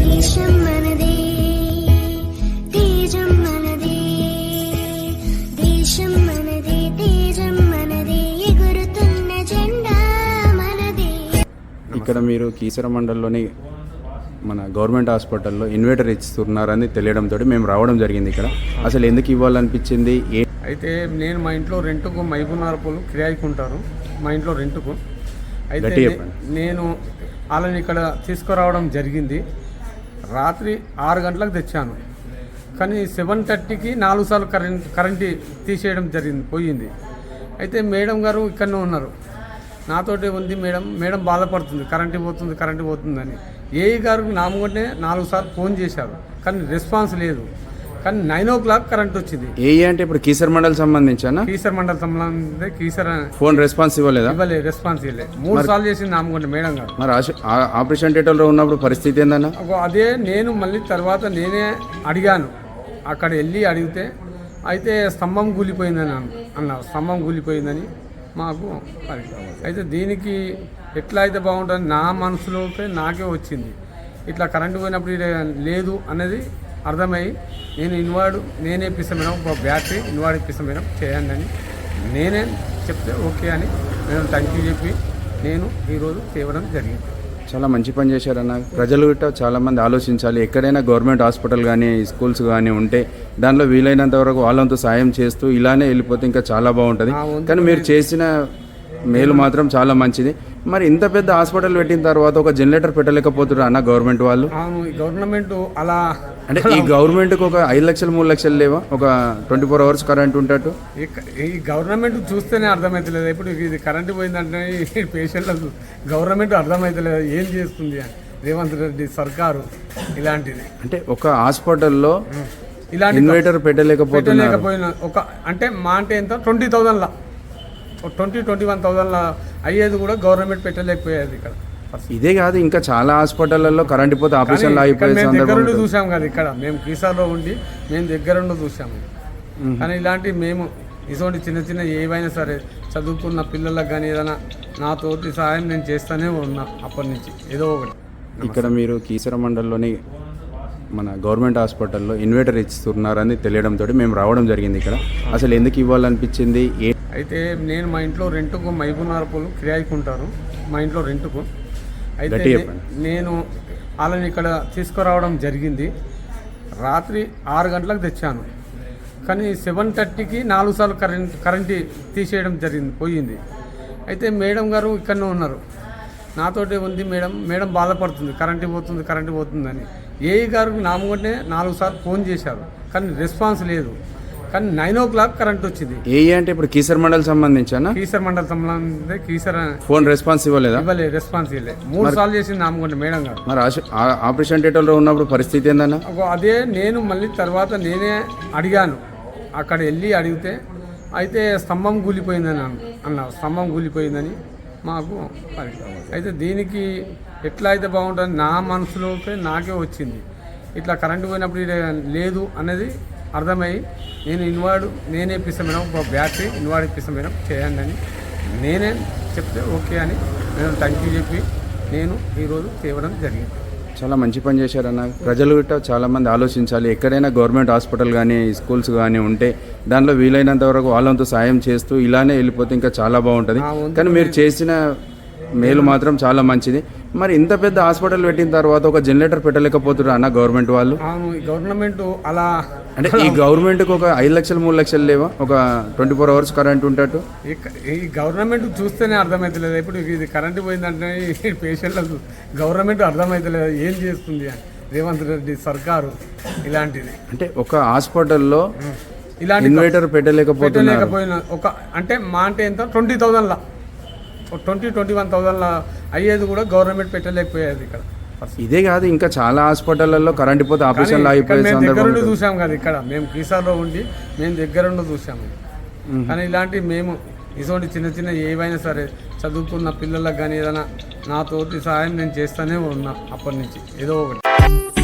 దేశం మనదే తేజం మనదే దేశం మనదే తేజం మనదే ఎగురుతున్న జెండా మనదే ఇక్కడ మీరు కీసర మండలంలోని మన గవర్నమెంట్ హాస్పిటల్లో ఇన్వర్టర్ ఇస్తున్నారని తెలియడంతో మేము రావడం జరిగింది ఇక్కడ. అసలు ఎందుకు ఇవ్వాలనిపించింది? ఏ అయితే నేను మా ఇంట్లో రెంట్కు మైబునార్పులు కిరాయికి ఉంటారు మా ఇంట్లో రెంట్కు. అయితే. నేను వాళ్ళని ఇక్కడ తీసుకురావడం జరిగింది. రాత్రి ఆరు గంటలకు తెచ్చాను. కానీ సెవెన్ థర్టీకి నాలుగు సార్లు కరెంట్ కరెంట్ తీసేయడం జరిగింది పోయింది. అయితే మేడం గారు ఇక్కడనే ఉన్నారు. నాతోటే ఉంది మేడం. మేడం బాధపడుతుంది. కరెంట్ పోతుంది కరెంటు పోతుందని. ఏఈ గారికి నామగొట్టే నాలుగు సార్లు ఫోన్ చేశారు. కానీ రెస్పాన్స్ లేదు. కానీ నైన్ ఓ క్లాక్ కరెంట్ వచ్చింది. ఏ అంటే ఇప్పుడు కీసర మండల్ సంబంధించానా? కీసర్ మండల సంబంధం కీసర్ ఫోన్ రెస్పాన్స్ ఇవ్వలేదా? ఇవ్వలే రెస్పాన్స్ ఇవ్వలే. మూడు సార్లు చేసింది నామగుంట మేడం గారు. మరి ఆపరేషన్ థియేటర్లో ఉన్నప్పుడు పరిస్థితి ఏందన్నా? అదే నేను మళ్ళీ తర్వాత నేనే అడిగాను. అక్కడ వెళ్ళి అడిగితే అయితే స్తంభం కూలిపోయిందని అన్న- అన్నారు. స్తంభం కూలిపోయిందని మాకు అయితే దీనికి ఎట్లా అయితే బాగుంటుంది నా మనసులోకి నాకే వచ్చింది. ఇట్లా కరెంటు పోయినప్పుడు లేదు అనేది అర్థమై నేను ఇన్వార్డ్ నేనే ఇప్పిస్తాను మేడం ఒక బ్యాటరీ ఇన్వార్డ్ ఇప్పిస్తాను మేడం చేయండి అని నేనే చెప్తే ఓకే అని నేను థ్యాంక్ యూ చెప్పి నేను ఈరోజు తేవడం జరిగింది. చాలా మంచి పని చేశారన్న ప్రజలు గిట్ట చాలా మంది ఆలోచించాలి. ఎక్కడైనా గవర్నమెంట్ హాస్పిటల్ కానీ స్కూల్స్ కానీ ఉంటే దానిలో వీలైనంత వరకు వాళ్ళంతా సాయం చేస్తూ ఇలానే వెళ్ళిపోతే ఇంకా చాలా బాగుంటుంది. కానీ మీరు చేసిన మేలు మాత్రం చాలా మంచిది. మరి ఇంత పెద్ద హాస్పిటల్ పెట్టిన తర్వాత ఒక జనరేటర్ పెట్టలేకపోతున్నారు అన్న గవర్నమెంట్ వాళ్ళు? గవర్నమెంట్ అలా అంటే ఈ గవర్నమెంట్కి ఒక ఐదు లక్షలు మూడు లక్షలు లేవా? ఒక ట్వంటీ ఫోర్ అవర్స్ కరెంట్ ఉంటట్టు? ఈ గవర్నమెంట్ చూస్తేనే అర్థమవుతలేదు ఇప్పుడు ఇది కరెంటు పోయిందంటే పేషెంట్లకు గవర్నమెంట్ అర్థమవుతలేదు ఏం చేస్తుంది రేవంత్ రెడ్డి సర్కారు ఇలాంటిది. అంటే ఒక హాస్పిటల్లో ఇలాంటి ఇన్వర్టర్ పెట్టలేకపోయిన ఒక అంటే మా అంటే ఎంత? ట్వంటీ థౌజండ్లా. ట్వంటీ ట్వంటీ వన్ థౌజండ్లా అయ్యేది కూడా గవర్నమెంట్ పెట్టలేకపోయేది ఇక్కడ. ఇదే కాదు ఇంకా చాలా హాస్పిటల్లో కరెంట్ పోతే ఆపరేషన్లు సందర్భం దగ్గరుండి. చూసాం కదా ఇక్కడ. మేము కీసార్లో ఉండి మేము దగ్గరుండి చూసాము. కానీ ఇలాంటి మేము ఇటువంటి చిన్న చిన్న ఏవైనా సరే చదువుకున్న పిల్లలకు కానీ ఏదైనా నా తోటి సహాయం నేను చేస్తూనే ఉన్నా అప్పటి నుంచి. ఏదో ఒకటి. ఇక్కడ మీరు కీసర మండలంలోని మన గవర్నమెంట్ హాస్పిటల్లో ఇన్వర్టర్ ఇస్తున్నారని తెలియడంతో మేము రావడం జరిగింది ఇక్కడ. అసలు ఎందుకు ఇవ్వాలనిపించింది? ఏ అయితే నేను మా ఇంట్లో రెంట్కు మైబునార్పులు కిరాయికి ఉంటారు మా ఇంట్లో రెంట్కు. అయితే. నేను వాళ్ళని ఇక్కడ తీసుకురావడం జరిగింది. రాత్రి ఆరు గంటలకు తెచ్చాను. కానీ సెవెన్ థర్టీకి నాలుగు సార్లు కరెంట్ కరెంట్ తీసేయడం జరిగింది పోయింది. అయితే మేడం గారు ఇక్కడనే ఉన్నారు. నాతోటే ఉంది మేడం. మేడం బాధపడుతుంది. కరెంట్ పోతుంది కరెంట్ పోతుందని. ఏఈ గారికి నామగొట్టే నాలుగు సార్లు ఫోన్ చేశారు. కానీ రెస్పాన్స్ లేదు. కానీ నైన్ ఓ క్లాక్ కరెంట్ వచ్చింది. ఏ అంటే ఇప్పుడు కీసర మండల్ సంబంధించానా? కీసర్ మండల సంబంధం కీసర్ ఫోన్ రెస్పాన్స్ ఇవ్వలేదా? ఇవ్వలే రెస్పాన్స్ ఇవ్వలే. మూడు సార్లు చేసింది నామగుంట మేడం గారు. మరి ఆపరేషన్ థియేటర్లో ఉన్నప్పుడు పరిస్థితి ఏందన్నా? అదే నేను మళ్ళీ తర్వాత నేనే అడిగాను. అక్కడ వెళ్ళి అడిగితే అయితే స్తంభం కూలిపోయిందని అన్న- అన్నారు స్తంభం కూలిపోయిందని మాకు అయితే దీనికి ఎట్లా అయితే బాగుంటుంది నా మనసులోకి నాకే వచ్చింది. ఇట్లా కరెంటు పోయినప్పుడు లేదు అనేది అర్థమై నేను ఇన్వార్డ్ నేనే ఇప్పిస్తాను మేడం ఒక బ్యాటరీ ఇన్వార్డ్ ఇప్పిస్తాను మేడం చేయండి అని నేనే చెప్తే ఓకే అని నేను థ్యాంక్ యూ చెప్పి నేను ఈరోజు తేవడం జరిగింది. చాలా మంచి పని చేశారన్న. ప్రజలు గిట్ట చాలా మంది ఆలోచించాలి. ఎక్కడైనా గవర్నమెంట్ హాస్పిటల్ కానీ స్కూల్స్ కానీ ఉంటే దానిలో వీలైనంత వరకు వాళ్ళంతా సాయం చేస్తూ ఇలానే వెళ్ళిపోతే ఇంకా చాలా బాగుంటుంది. కానీ మీరు చేసిన మేలు మాత్రం చాలా మంచిది. మరి ఇంత పెద్ద హాస్పిటల్ పెట్టిన తర్వాత ఒక జనరేటర్ పెట్టలేకపోతున్నారు అన్న గవర్నమెంట్ వాళ్ళు? గవర్నమెంట్ అలా అంటే ఈ గవర్నమెంట్కి ఒక ఐదు లక్షలు మూడు లక్షలు లేవా? ఒక ట్వంటీ ఫోర్ అవర్స్ కరెంట్ ఉంటట్టు? ఈ గవర్నమెంట్ చూస్తేనే అర్థమవుతలేదు ఇప్పుడు ఇది కరెంటు పోయిందంటే పేషెంట్లకు గవర్నమెంట్ అర్థమవుతలేదు ఏం చేస్తుంది రేవంత్ రెడ్డి సర్కారు ఇలాంటిది. అంటే ఒక హాస్పిటల్లో ఇలాంటి ఇన్వర్టర్ పెట్టలేకపోయిన ఒక అంటే మా అంటే ఎంత? ట్వంటీ థౌజండ్లా. ట్వంటీ ట్వంటీ వన్ థౌజండ్లా అయ్యేది కూడా గవర్నమెంట్ పెట్టలేకపోయేది ఇక్కడ. ఇదే కాదు ఇంకా చాలా హాస్పిటల్లో కరెంట్ పోతే కానీ ఆపరేషన్లు ఇక్కడ అయిపోయే మేము సందర్భం దగ్గరుండి. చూసాం కదా ఇక్కడ. మేము కీసార్లో ఉండి మేము దగ్గరుండి చూసాము కానీ ఇలాంటి మేము ఇటువంటి చిన్న చిన్న ఏవైనా సరే చదువుకున్న పిల్లలకు కానీ ఏదైనా నా తోటి సహాయం నేను చేస్తూనే ఉన్నా అప్పటి నుంచి. ఏదో ఒకటి.